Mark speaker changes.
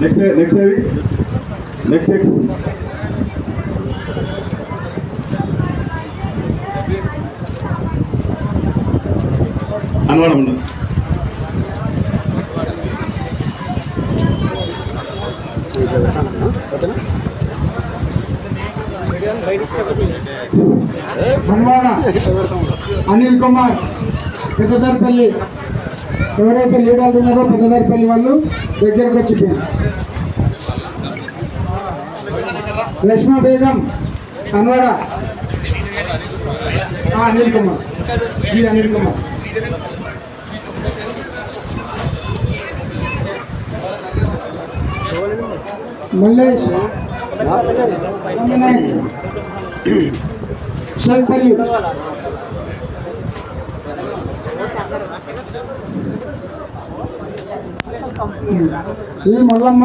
Speaker 1: Next next ఏది next X అనవాడం ఉండదు
Speaker 2: హన్వాడ అనిల్ కుమార్ పెద్దదారిపల్లి. ఎవరైతే లీడర్లు ఉన్నారో పెద్దదారిపల్లి వాళ్ళు దగ్గరకు వచ్చిపోయారు లక్ష్మా బేగం హన్వాడ అనిల్ కుమార్. జీ అనిల్ కుమార్. మల్లేష్. రమణాయ్. షేక్పల్లి ఈ మల్లమ్మ